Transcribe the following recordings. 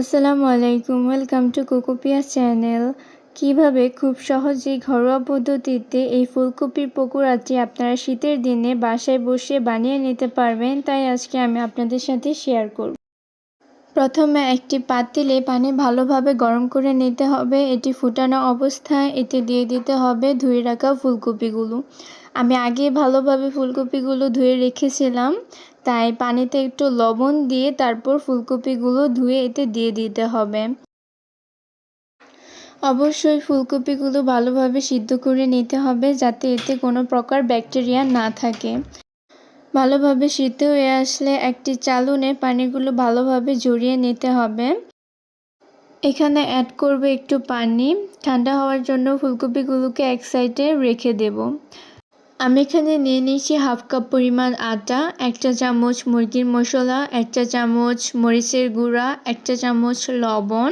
আসসালামু আলাইকুম, welcome to কোকোপিয়া channel. কীভাবে খুব সহজেই ঘরোয়া পদ্ধতিতে এই ফুলকপির পকোড়াটি আপনারা শীতের দিনে বাসায় বসে বানিয়ে নিতে পারবেন, তাই আজকে আমি আপনাদের সাথে শেয়ার করব। প্রথমে একটি পাতিলে পানি ভালোভাবে গরম করে নিতে হবে। এটি ফুটানো অবস্থায় এতে দিয়ে দিতে হবে ধুয়ে রাখা ফুলকপিগুলো। আমি আগে ভালোভাবে ফুলকপিগুলো ধুয়ে রেখেছিলাম। তাই পানিতে একটু লবণ দিয়ে তারপর ফুলকপিগুলো ধুয়ে এতে দিয়ে দিতে হবে। অবশ্যই ফুলকপিগুলো ভালোভাবে সিদ্ধ করে নিতে হবে যাতে এতে কোনো প্রকার ব্যাকটেরিয়া না থাকে। ভালোভাবে সিদ্ধ হয়ে আসলে একটি চালুনে পানিগুলো ভালোভাবে জড়িয়ে নিতে হবে। এখানে অ্যাড করবে একটু পানি। ঠান্ডা হওয়ার জন্য ফুলকপিগুলোকে এক সাইডে রেখে দেব। আমি এখানে নিয়ে নিয়েছি হাফ কাপ পরিমাণ আটা, একটা চামচ মুরগির মশলা, একটা চামচ মরিচের গুঁড়া, একটা চামচ লবণ,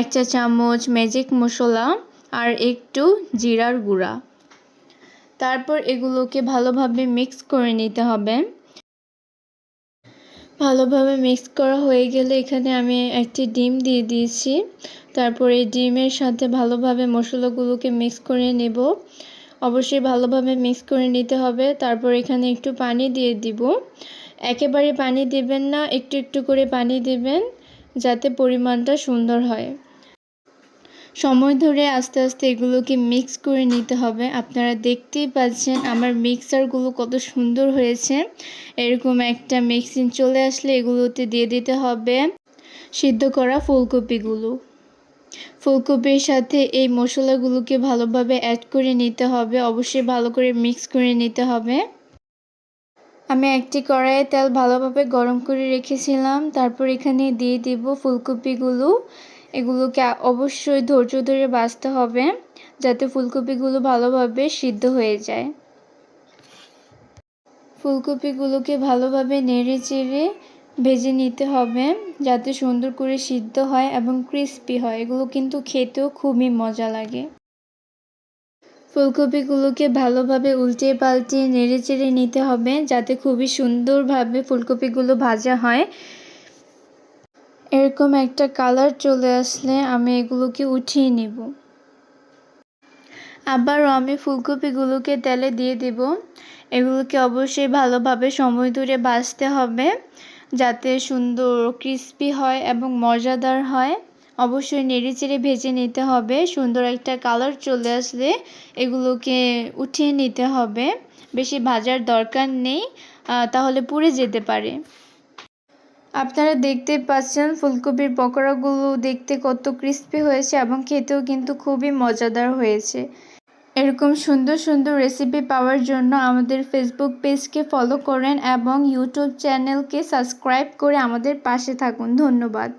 একটা চামচ ম্যাজিক মশলা আর একটু জিরার গুঁড়া। তারপর এগুলোকে ভালোভাবে মিক্স করে নিতে হবে। ভালোভাবে মিক্স করা হয়ে গেলে এখানে আমি একটি ডিম দিয়ে দিয়েছি। তারপর এই ডিমের সাথে ভালোভাবে মশলাগুলোকে মিক্স করে নেব। অবশ্যই ভালোভাবে মিক্স করে নিতে হবে। তারপর এখানে একটু পানি দিয়ে দিব। একেবারে পানি দেবেন না, একটু একটু করে পানি দেবেন যাতে পরিমাণটা সুন্দর হয়। সময় ধরে আস্তে আস্তে এগুলোকে মিক্স করে নিতে হবে। আপনারা দেখতেই পাচ্ছেন আমার মিক্সারগুলো কত সুন্দর হয়েছে। এরকম একটা মিক্সিং চলে আসলে এগুলোতে দিয়ে দিতে হবে। সিদ্ধ করা ফুলকপিগুলো। ফুলকপির সাথে এই মশলাগুলোকে ভালোভাবে অ্যাড করে নিতে হবে। অবশ্যই ভালো করে মিক্স করে নিতে হবে। আমি একটি কড়াইয়ে তেল ভালোভাবে গরম করে রেখেছিলাম। তারপর এখানে দিয়ে দিব ফুলকপিগুলো। এগুলোকে অবশ্যই ধৈর্য ধরে বাঁচতে হবে, যাতে ফুলকপিগুলো ভালোভাবে সিদ্ধ হয়ে যায়। ফুলকপিগুলোকে ভালোভাবে নেড়ে চেড়ে ভেজে নিতে হবে যাতে সুন্দর করে সিদ্ধ হয় এবং ক্রিস্পি হয়। এগুলো কিন্তু খেতেও খুবই মজা লাগে। ফুলকপিগুলোকে ভালোভাবে উল্টে পাল্টে নেড়ে চেড়ে নিতে হবে যাতে খুবই সুন্দরভাবে ফুলকপিগুলো ভাজা হয়। এরকম একটা কালার চলে আসলে আমি এগুলোকে উঠিয়ে নিব। আবারও আমি ফুলকপিগুলোকে তেলে দিয়ে দেব। এগুলোকে অবশ্যই ভালোভাবে সময় ধরে ভাজতে হবে। যাতে সুন্দর ক্রিস্পি হয় এবং মজাদার হয়। অবশ্যই নেড়ে চেড়ে ভেজে নিতে হবে। সুন্দর একটা কালার চলে আসলে এগুলোকে উঠিয়ে নিতে হবে। বেশি ভাজার দরকার নেই তাহলে পুড়ে যেতে পারে। আপনারা দেখতে পাচ্ছেন ফুলকপির পকোড়াগুলো দেখতে কত ক্রিস্পি হয়েছে এবং খেতেও কিন্তু খুবই মজাদার হয়েছে। এরকম সুন্দর সুন্দর রেসিপি পাওয়ার জন্য আমাদের ফেসবুক পেজকে ফলো করেন এবং ইউটিউব চ্যানেলকে সাবস্ক্রাইব করে আমাদের পাশে থাকুন। ধন্যবাদ।